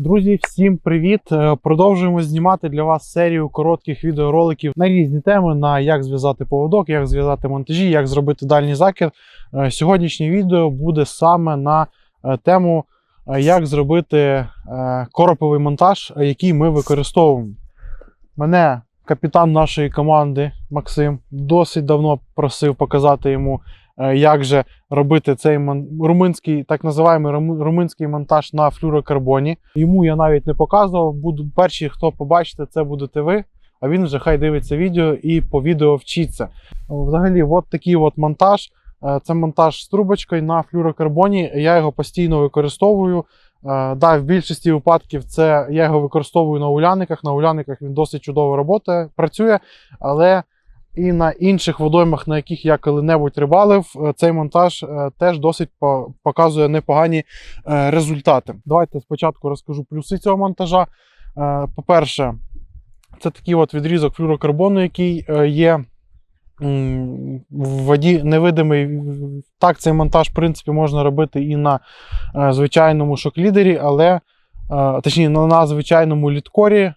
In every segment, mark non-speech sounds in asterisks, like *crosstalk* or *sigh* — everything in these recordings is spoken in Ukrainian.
Друзі, всім привіт! Е, Продовжуємо знімати для вас серію коротких відеороликів на різні теми: на як зв'язати поводок, як зв'язати монтажі, як зробити дальній закид. Е, Сьогоднішнє відео буде саме на е, тему, як зробити короповий монтаж, який ми використовуємо. Мене капітан нашої команди Максим досить давно просив показати йому, як же робити цей румунський, так називаємо руму- румунський монтаж на флюрокарбоні. Йому я навіть не показував. Буду перші, хто побачите, це будете ви. А він вже хай дивиться відео і по відео вчиться. Взагалі, от такий от монтаж. Е, Це монтаж з трубочкою на флюрокарбоні. Я його постійно використовую. Е, Да, в більшості випадків це я його використовую на уляниках. На уляниках він досить чудово роботає, працює, але і на інших водоймах, на яких я коли-небудь рибалив, е, цей монтаж е, теж досить показує непогані е, результати. Давайте спочатку розкажу плюси цього монтажа. По-перше, це такий от відрізок флюрокарбону, який є в воді невидимий. Так, цей монтаж, в принципі, можна робити і на звичайному шок-лідері, але точніше, на звичайному літкорі.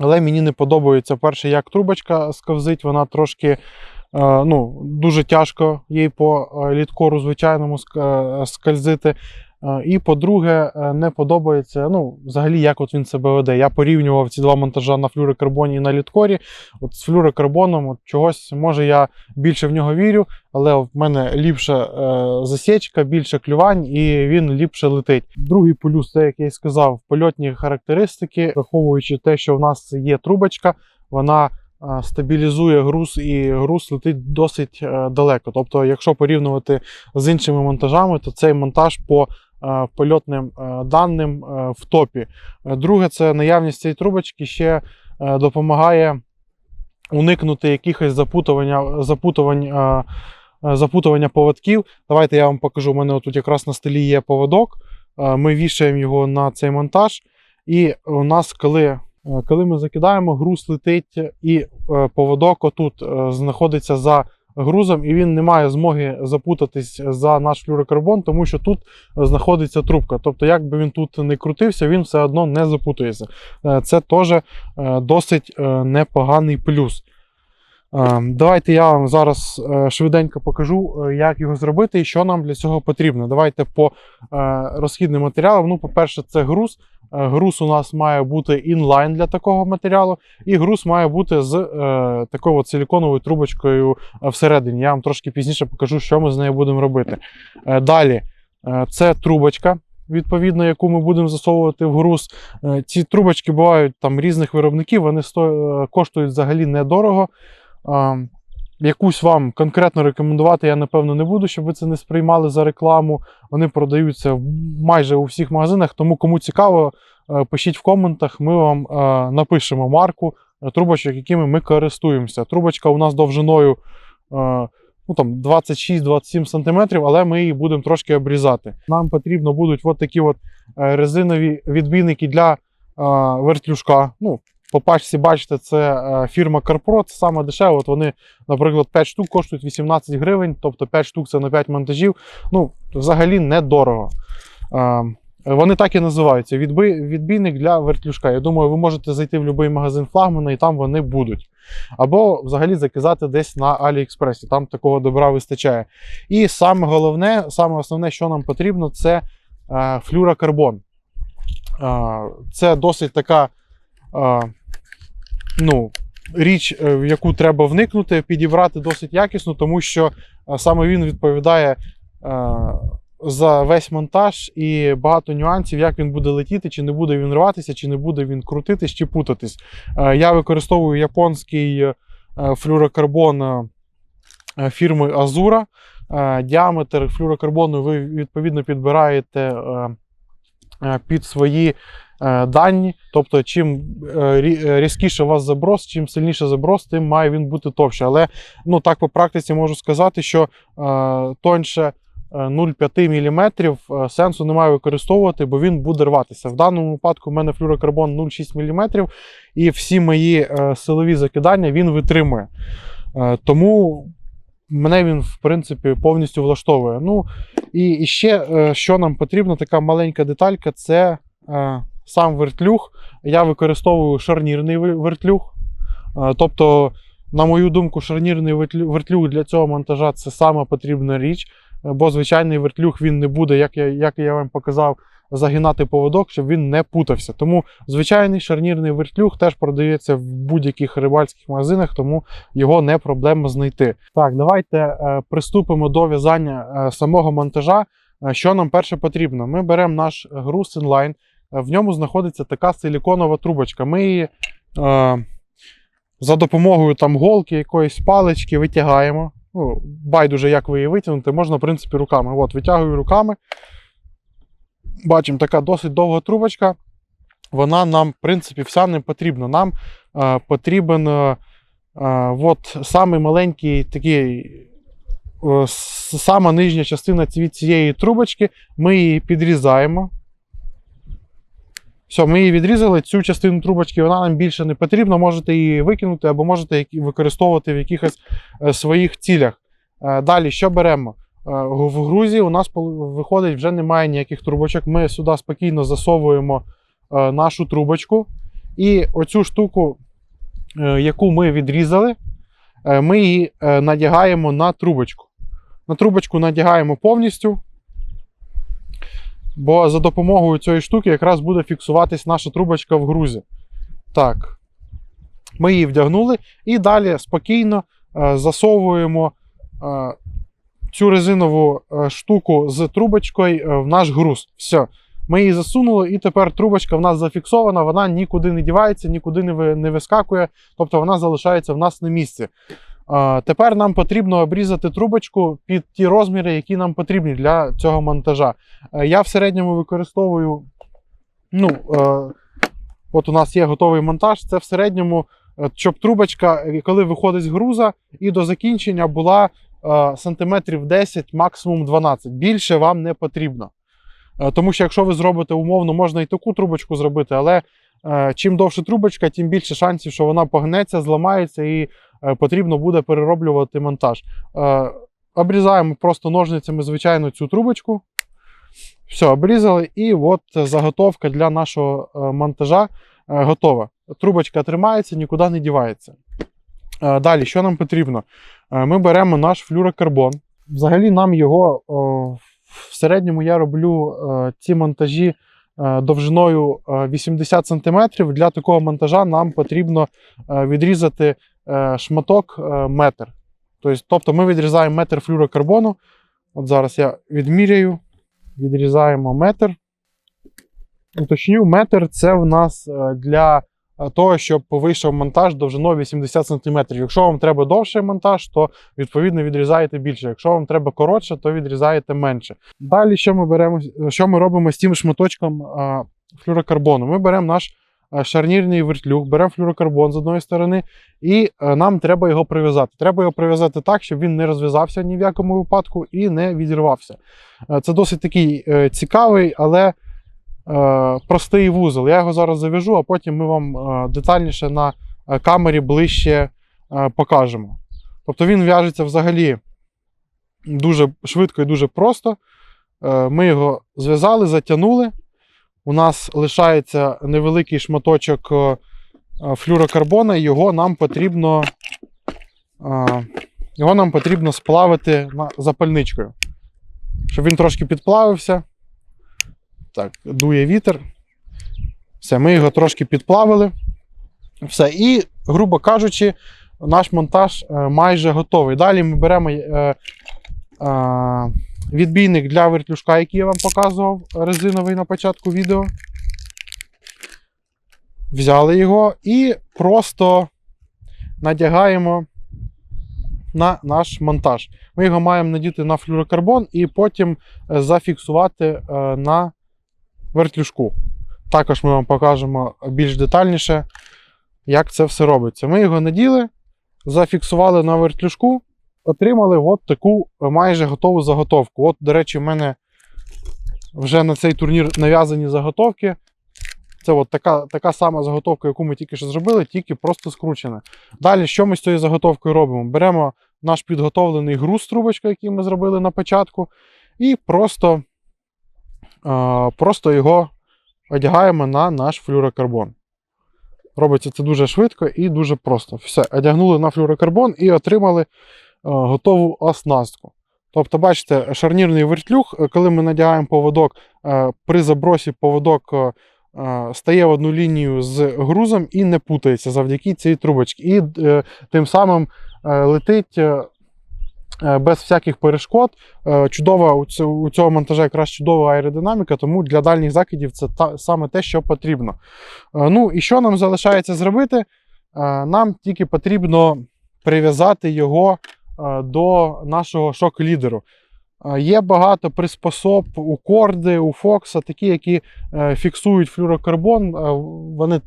Але мені не подобається перше, як трубочка сковзить, вона трошки е, ну, дуже тяжко їй по е, літкору звичайному е, скользити. Е, І по-друге, е, не подобається ну, взагалі, як от він себе веде. Я порівнював ці два монтажа на флюрокарбоні і на літкорі. От з флюрокарбоном от чогось, може, я більше в нього вірю, але в мене ліпша е, засічка, більше клювань, і він ліпше летить. Другий плюс, це як я й сказав, польотні характеристики, враховуючи те, що в нас є трубочка, вона е, стабілізує груз, і груз летить досить далеко. Тобто, якщо порівнювати з іншими монтажами, то цей монтаж по польотним е, даним е, в топі. Е, Друге, це наявність цієї трубочки ще е, допомагає уникнути якихось запутування, запутувань, е, е, запутування поводків. Давайте я вам покажу. У мене тут якраз на столі є поводок. Е, Ми вішаємо його на цей монтаж. І у нас, коли, е, коли ми закидаємо, груз летить, і е, поводок отут е, знаходиться за грузом, і він не має змоги запутатись за наш флюрокарбон, тому що тут знаходиться трубка. Тобто, як би він тут не крутився, він все одно не запутується. Е, Це теж е, досить е, непоганий плюс. Давайте я вам зараз швиденько покажу, як його зробити і що нам для цього потрібно. Давайте по розхідним матеріалам. Ну, по-перше, це груз. Е, Груз у нас має бути інлайн для такого матеріалу, і груз має бути з е, такою от силіконовою трубочкою е, всередині. Я вам трошки пізніше покажу, що ми з нею будемо робити. Е, Далі, е, це трубочка, відповідно, яку ми будемо засовувати в груз. Е, Ці трубочки бувають там різних виробників, вони сто... коштують взагалі недорого. Якусь вам конкретно рекомендувати я, напевно, не буду, щоб ви це не сприймали за рекламу. Вони продаються майже у всіх магазинах, тому кому цікаво, е, пишіть в коментах, ми вам е, напишемо марку е, трубочок, якими ми користуємося. Трубочка у нас довжиною ну, там 26-27 см, але ми її будемо трошки обрізати. Нам потрібно будуть от такі от резинові відбійники для вертлюжка. Ну, по пачці, бачите, це е, фірма CarPro, це саме дешево. От вони, наприклад, 5 штук коштують 18 гривень, тобто 5 штук це на 5 монтажів. Ну, взагалі недорого. Е, Вони так і називаються: відбійник для вертлюжка. Я думаю, ви можете зайти в будь-який магазин флагмана і там вони будуть. Або взагалі заказати десь на Аліекспресі, там такого добра вистачає. І саме головне, саме основне, що нам потрібно, це е, флюрокарбон. Це досить така ну, річ, е, в яку треба вникнути, підібрати досить якісно, тому що е, саме він відповідає. е, за весь монтаж і багато нюансів, як він буде летіти, чи не буде він рватися, чи не буде він крутитись, чи путатись. Я використовую японський флюрокарбон фірми Azura. Діаметр флюрокарбону ви відповідно підбираєте під свої дані. Тобто, чим е, е, різкіше у вас заброс, чим сильніше заброс, тим має він бути товще. Але ну, так по практиці можу сказати, що е, тоньше е, 0,5 мм сенсу немає використовувати, бо він буде рватися. В даному випадку в мене флюрокарбон 0,6 мм, і всі мої е, силові закидання він витримує. Е, Тому мене він, в принципі, повністю влаштовує. Ну, і, ще, е, що нам потрібно, така маленька деталька це е, сам вертлюг. Я використовую шарнірний вертлюг. Тобто, на мою думку, шарнірний вертлюг для цього монтажа це сама потрібна річ, бо звичайний вертлюг він не буде, як я, як я вам показав, загинати поводок, щоб він не путався. Тому звичайний шарнірний вертлюг теж продається в будь-яких рибальських магазинах, тому його не проблема знайти. Так, давайте е, приступимо до в'язання е, самого монтажа. Е, Що нам перше потрібно? Ми беремо наш груз інлайн, в ньому знаходиться така силіконова трубочка. Ми її е, за допомогою там голки, якоїсь палички витягаємо. Ну, байдуже, як ви її витягнути, можна, в принципі, руками. От, витягую руками. Бачимо, така досить довга трубочка. Вона нам, в принципі, вся не потрібна. Нам е, потрібен е, е, от, самий маленький такий. е, Сама нижня частина від цієї трубочки, ми її підрізаємо. Все, ми її відрізали. Цю частину трубочки вона нам більше не потрібна. Можете її викинути або можете використовувати в якихось е, своїх цілях. Е, Далі, що беремо? Е, В грузі у нас виходить, вже немає ніяких трубочок. Ми сюди спокійно засовуємо нашу трубочку. І оцю штуку, яку ми відрізали, ми її надягаємо на трубочку. На трубочку надягаємо повністю. Бо за допомогою цієї штуки якраз буде фіксуватись наша трубочка в грузі. Так. Ми її вдягнули і далі спокійно е, засовуємо е, цю резинову е, штуку з трубочкою в наш груз. Все. Ми її засунули, і тепер трубочка в нас зафіксована, вона нікуди не дівається, нікуди не вискакує, тобто вона залишається в нас на місці. Тепер нам потрібно обрізати трубочку під ті розміри, які нам потрібні для цього монтажа. Е, Я в середньому використовую. Ну, е, от у нас є готовий монтаж. Це в середньому, е, щоб трубочка, коли виходить з груза, і до закінчення була сантиметрів 10, максимум 12. Більше вам не потрібно. Тому що якщо ви зробите умовно, можна і таку трубочку зробити, але чим довше трубочка, тим більше шансів, що вона погнеться, зламається і потрібно буде перероблювати монтаж. Е, Обрізаємо просто ножницями, звичайно, цю трубочку. Все, обрізали, і от заготовка для нашого е, монтажа е, готова. Трубочка тримається, нікуди не дівається. Е, Далі, що нам потрібно? Е, Ми беремо наш флюрокарбон. Взагалі, нам його в середньому я роблю е, ці монтажі е, довжиною е, 80 см. Для такого монтажа нам потрібно е, відрізати е, шматок е, метр. Тобто, тобто ми відрізаємо метр флюрокарбону. От зараз я відміряю. Відрізаємо метр. Уточню, метр це в нас е, для е, того, щоб вийшов монтаж довжиною 80 см. Якщо вам треба довший монтаж, то відповідно відрізаєте більше. Якщо вам треба коротше, то відрізаєте менше. Далі, що ми беремо, що ми робимо з тим шматочком е, флюрокарбону? Ми беремо наш е, шарнірний вертлюг, беремо флюрокарбон з одної сторони, і е, нам треба його прив'язати. Треба його прив'язати так, щоб він не розв'язався ні в якому випадку і не відірвався. Е, Це досить такий е, цікавий, але е, простий вузол. Я його зараз зав'яжу, а потім ми вам е, детальніше на е, камері ближче е, покажемо. Тобто він в'яжеться взагалі дуже швидко і дуже просто. Е, Ми його зв'язали, затягнули. У нас лишається невеликий шматочок е, е, флюрокарбона, і його нам потрібно, е, його нам потрібно сплавити запальничкою. Щоб він трошки підплавився. Так, дує вітер. Все, ми його трошки підплавили. Все. І, грубо кажучи, наш монтаж майже готовий. Далі ми беремо відбійник для вертлюжка, який я вам показував, резиновий на початку відео. Взяли його і просто надягаємо на наш монтаж. Ми його маємо надіти на флюрокарбон і потім е, зафіксувати е, на вертлюжку. Також ми вам покажемо більш детальніше, як це все робиться. Ми його наділи, зафіксували на вертлюжку, отримали от таку майже готову заготовку. От, до речі, в мене вже на цей турнір нав'язані заготовки. Це от така, така сама заготовка, яку ми тільки що зробили, тільки просто скручена. Далі, що ми з цією заготовкою робимо? Беремо наш підготовлений груз трубочка, який ми зробили на початку, і просто, е, просто його одягаємо на наш флюрокарбон. Робиться це дуже швидко і дуже просто. Все, одягнули на флюрокарбон і отримали е, готову оснастку. Тобто, бачите, шарнірний вертлюг, е, коли ми надягаємо поводок, е, при забросі поводок е, е, стає в одну лінію з грузом і не путається завдяки цій трубочці. І е, тим самим е, летить е, е, без всяких перешкод. Е, Чудова у цього, монтажа якраз чудова аеродинаміка, тому для дальніх закидів це та, саме те, що потрібно. Е, Ну і що нам залишається зробити? Е, Нам тільки потрібно прив'язати його е, до нашого шок-лідеру. Е, Є багато приспособ у корди, у Фокса, такі, які е, фіксують флюрокарбон. Е, Вони,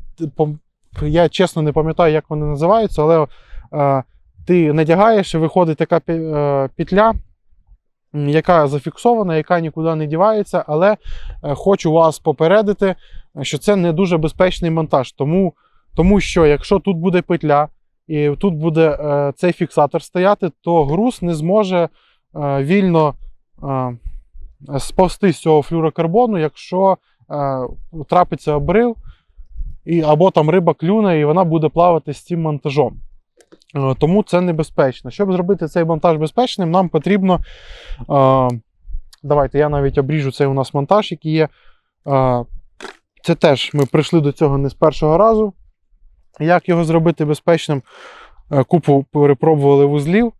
я чесно не пам'ятаю, як вони називаються, але е, ти надягаєш і виходить така е, петля, яка зафіксована, яка нікуди не дівається. Але е, хочу вас попередити, що це не дуже безпечний монтаж. Тому, тому що якщо тут буде петля і тут буде е, цей фіксатор стояти, то груз не зможе е, вільно е, сповзти з цього флюрокарбону, якщо трапиться обрив, і, або там риба клюне, і вона буде плавати з цим монтажом. Тому це небезпечно. Щоб зробити цей монтаж безпечним, нам потрібно. Давайте я навіть обріжу цей у нас монтаж, який є. Це теж ми прийшли до цього не з першого разу. Як його зробити безпечним? Е, Купу перепробували вузлів. Е,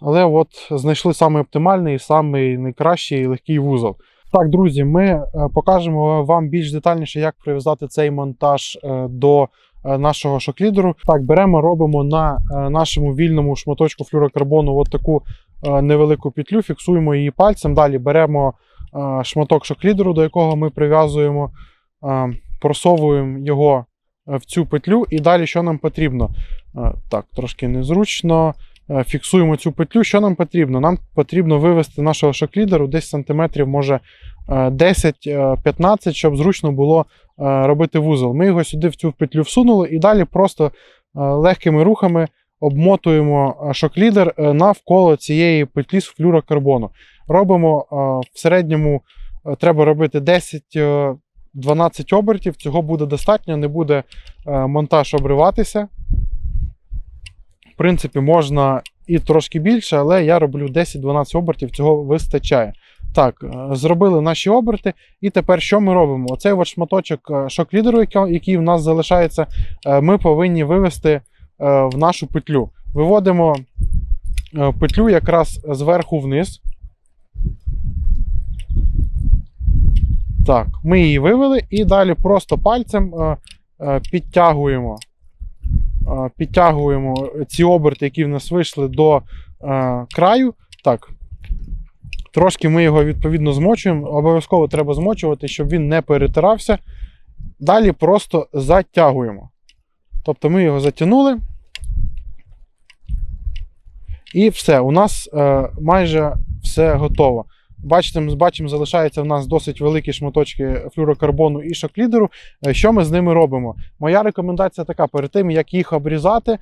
Але от знайшли самий оптимальний, самий найкращий легкий вузол. Так, друзі, ми е, покажемо вам більш детальніше, як прив'язати цей монтаж до нашого шоклідеру. Так, беремо, робимо на нашому вільному шматочку флюрокарбону от таку невелику петлю, фіксуємо її пальцем. Далі беремо шматок шоклідеру, до якого ми прив'язуємо, просовуємо його в цю петлю, і далі що нам потрібно? Е, Так, трошки незручно. Е, Фіксуємо цю петлю. Що нам потрібно? Нам потрібно вивести нашого шоклідеру десь сантиметрів, може е, 10-15, щоб зручно було е, робити вузол. Ми його сюди в цю петлю всунули і далі просто е, легкими рухами обмотуємо е, шоклідер е, навколо цієї петлі з флюрокарбону. Робимо е, в середньому е, треба робити 10. Е, 12 обертів, цього буде достатньо, не буде е, монтаж обриватися. В принципі, можна і трошки більше, але я роблю 10-12 обертів, цього вистачає. Так, е, зробили наші оберти, і тепер що ми робимо? Оцей от шматочок е, шок-лідеру, який- в нас залишається, ми повинні вивести в нашу петлю. Виводимо петлю якраз зверху вниз. Так, ми її вивели і далі просто пальцем е, е, підтягуємо, е, підтягуємо ці оберти, які в нас вийшли до краю. Так. Трошки ми його відповідно змочуємо. Обов'язково треба змочувати, щоб він не перетирався. Далі просто затягуємо. Тобто ми його затягнули. І все, у нас майже все готово. Бачите, ми бачимо, залишається в нас досить великі шматочки флюрокарбону і шоклідеру. Е, Що ми з ними робимо? Моя рекомендація така: перед тим, як їх обрізати,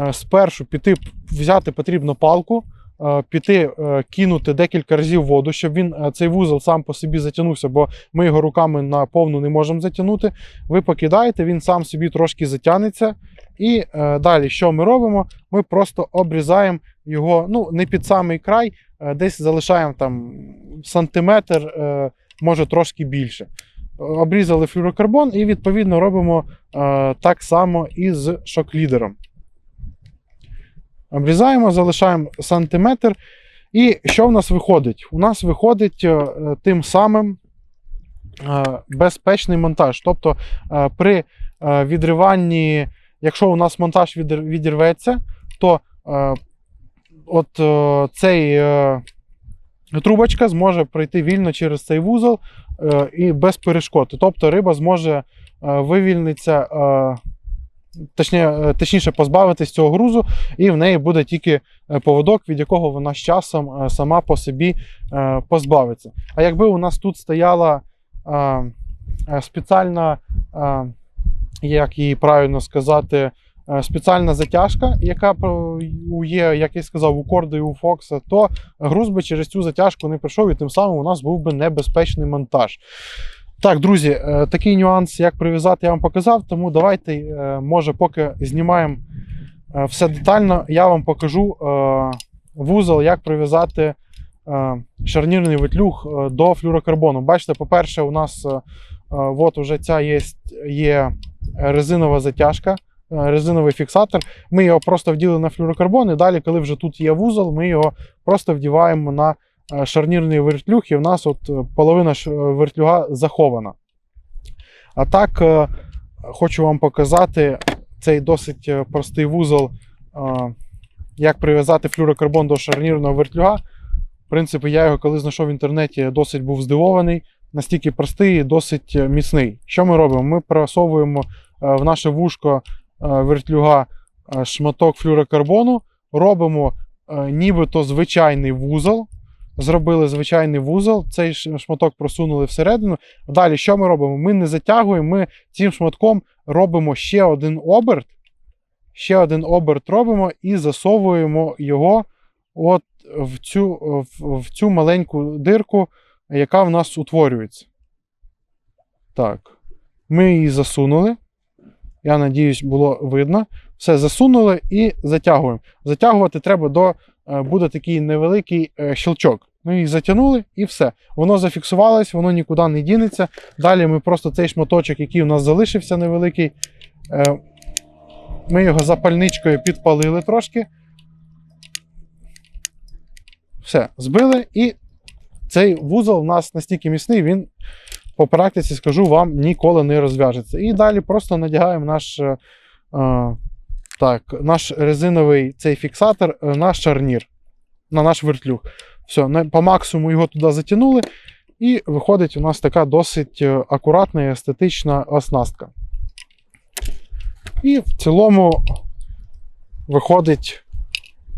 е, спершу піти взяти потрібно палку, е, піти кинути декілька разів воду, щоб він цей вузол сам по собі затягнувся, бо ми його руками на повну не можемо затягнути. Ви покидаєте, він сам собі трошки затягнеться. І е, далі, що ми робимо? Ми просто обрізаємо його ну, не під самий край, е, десь залишаємо там сантиметр, е, може трошки більше. Обрізали флюрокарбон і відповідно робимо е, так само і з шок-лідером. Обрізаємо, залишаємо сантиметр. І що в нас виходить? У нас виходить е, тим самим е, безпечний монтаж. Тобто е, при е, відриванні, якщо у нас монтаж відірветься, то е, от е, цей е, трубочка зможе пройти вільно через цей вузол е, і без перешкод. Тобто риба зможе е, вивільнитися, е, точніше, е, точніше позбавитись цього грузу, і в неї буде тільки е, поводок, від якого вона з часом е, сама по собі е, позбавиться. А якби у нас тут стояла е, е, спеціальна, е, як її правильно сказати, е, спеціальна затяжка, яка є, як я сказав, у корди і у Фокса, то груз би через цю затяжку не пройшов, і тим самим у нас був би небезпечний монтаж. Так, друзі, е, такий нюанс, як прив'язати, я вам показав. Тому давайте, е, може, поки знімаємо все детально, я вам покажу вузол, як прив'язати шарнірний ветлюг до флюрокарбону. Бачите, по-перше, у нас от уже ця є, є резинова затяжка, е, резиновий фіксатор. Ми його просто вділи на флюрокарбон, і далі, коли вже тут є вузол, ми його просто вдіваємо на е, шарнірний вертлюг, і в нас от е, половина вертлюга захована. А так, е, хочу вам показати цей досить е, простий вузол, е, як прив'язати флюрокарбон до шарнірного вертлюга. В принципі, я його коли знайшов в інтернеті, досить був здивований. Настільки простий і досить е, міцний. Що ми робимо? Ми просовуємо е, в наше вушко е, вертлюга шматок флюрокарбону, робимо нібито звичайний вузол. Зробили звичайний вузол, цей шматок просунули всередину. Далі, що ми робимо? Ми не затягуємо, ми цим шматком робимо ще один оберт. Ще один оберт робимо і засовуємо його от в цю, в, в цю маленьку дирку, яка в нас утворюється. Так. Ми її засунули. Я надіюсь, було видно. Все засунули і затягуємо. Затягувати треба до е, буде такий невеликий е, щелчок. Ми їх затягнули і все. Воно зафіксувалось, воно нікуди не дінеться. Далі ми просто цей шматочок, який у нас залишився невеликий, е, ми його запальничкою підпалили трошки. Все, збили, і цей вузол у нас настільки міцний, він по практиці скажу вам ніколи не розв'яжеться. І далі просто надягаємо наш, е, е, так, наш резиновий цей фіксатор е, на шарнір, на наш вертлюг. Все, по максимуму його туди затягнули, і виходить у нас така досить е, акуратна і естетична оснастка. І в цілому виходить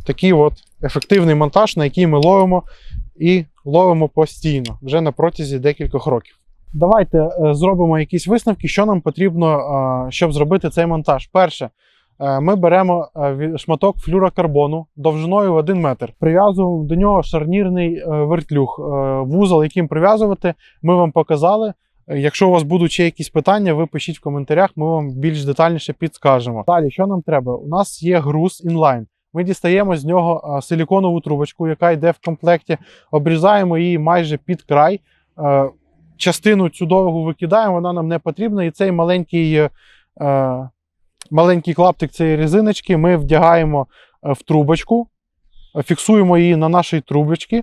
такий от ефективний монтаж, на який ми ловимо і ловимо постійно вже на протязі декількох років. Давайте е, зробимо якісь висновки, що нам потрібно, е, щоб зробити цей монтаж. Перше, е, ми беремо шматок флюрокарбону довжиною в 1 метр. Прив'язуємо до нього шарнірний вертлюг. Вузол, яким прив'язувати, ми вам показали. Якщо у вас будуть ще якісь питання, ви пишіть в коментарях, ми вам більш детальніше підскажемо. Далі, що нам треба? У нас є груз інлайн. Ми дістаємо з нього силіконову трубочку, яка йде в комплекті, обрізаємо її майже під край. Частину цю довгу викидаємо, вона нам не потрібна. І цей маленький, е, е, маленький клаптик цієї резиночки ми вдягаємо е, в трубочку, фіксуємо її на нашій трубочці.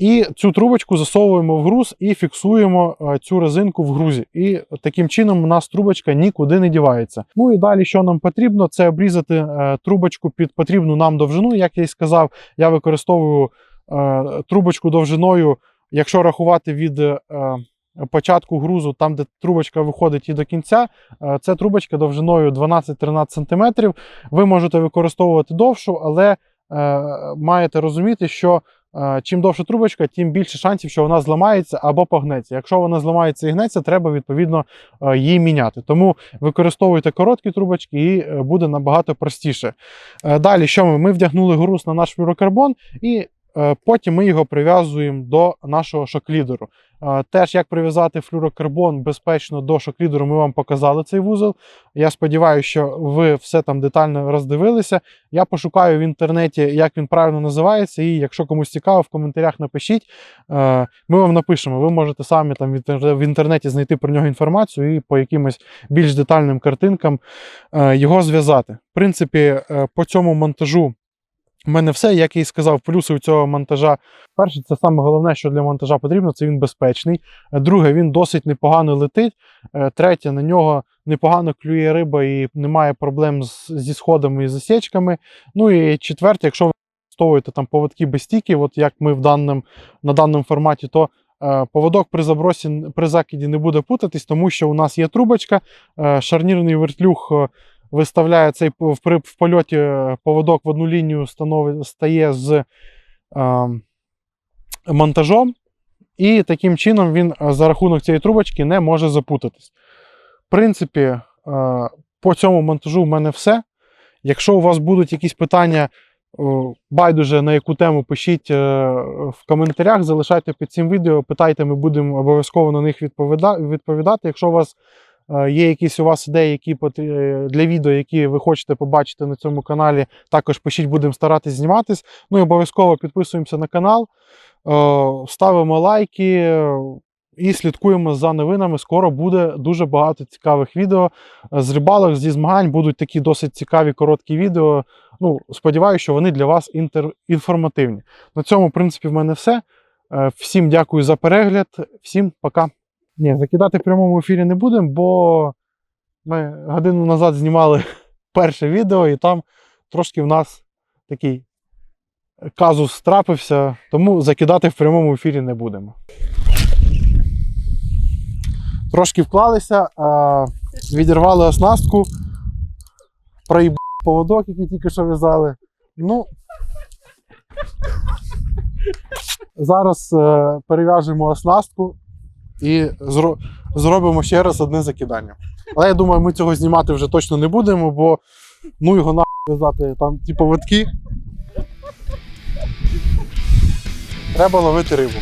І цю трубочку засовуємо в груз і фіксуємо е, цю резинку в грузі. І таким чином у нас трубочка нікуди не дівається. Ну і далі, що нам потрібно, це обрізати е, трубочку під потрібну нам довжину. Як я і сказав, я використовую е, трубочку довжиною, якщо рахувати від початку грузу, там, де трубочка виходить і до кінця, це трубочка довжиною 12-13 см. Ви можете використовувати довшу, але маєте розуміти, що чим довша трубочка, тим більше шансів, що вона зламається або погнеться. Якщо вона зламається і гнеться, треба відповідно е, її міняти. Тому використовуйте короткі трубочки і е, буде набагато простіше. Е, Далі, що ми? Ми вдягнули груз на наш флюрокарбон і потім ми його прив'язуємо до нашого шоклідеру. Е, Теж як прив'язати флюрокарбон безпечно до шоклідеру, ми вам показали цей вузол. Я сподіваюся, що ви все там детально роздивилися. Я пошукаю в інтернеті, як він правильно називається, і якщо комусь цікаво, в коментарях напишіть. Е, Ми вам напишемо. Ви можете самі там в інтернеті знайти про нього інформацію і по якимось більш детальним картинкам е, його зв'язати. В принципі, е, по цьому монтажу. У мене все, як я і сказав, плюси у цього монтажа. Перше, це саме головне, що для монтажа потрібно, це він безпечний. Друге, він досить непогано летить. Е, Третє, на нього непогано клює риба і немає проблем з, зі сходами і засічками. Ну і четверте, якщо ви використовуєте там поводки без стіків, от як ми в даному, на даному форматі, то е, поводок при забросі при закиді не буде путатись, тому що у нас є трубочка, е, шарнірний вертлюг. е, Виставляє цей в, польоті е, поводок в одну лінію становить, стає з е, монтажом, і таким чином він е, за рахунок цієї трубочки не може запутатись. В принципі, по цьому монтажу в мене все. Якщо у вас будуть якісь питання, Байдуже на яку тему пишіть в коментарях, залишайте під цим відео, питайте, ми будемо обов'язково на них відповіда- відповідати. Якщо у вас є якісь у вас ідеї, які е, для відео, які ви хочете побачити на цьому каналі, також пишіть, будемо старатись зніматись. Ну і обов'язково підписуємося на канал, е, ставимо лайки е, і слідкуємо за новинами. Скоро буде дуже багато цікавих відео е, з рибалок, зі змагань. Будуть такі досить цікаві короткі відео. Ну, сподіваюся, що вони для вас інтер... інформативні. На цьому, в принципі, в мене все. Е, Всім дякую за перегляд, всім пока. Ні, закидати в прямому ефірі не будемо, бо ми годину назад знімали *laughs* перше відео, і там трошки в нас такий казус трапився, тому закидати в прямому ефірі не будемо. Трошки вклалися, відірвали оснастку, проїбали поводок, який тільки що в'язали. Ну, *laughs* зараз е, перев'яжемо оснастку і зро- зробимо ще раз одне закидання. Але я думаю, ми цього знімати вже точно не будемо, бо ну його нахуй в'язати там ті поводки. Треба ловити рибу.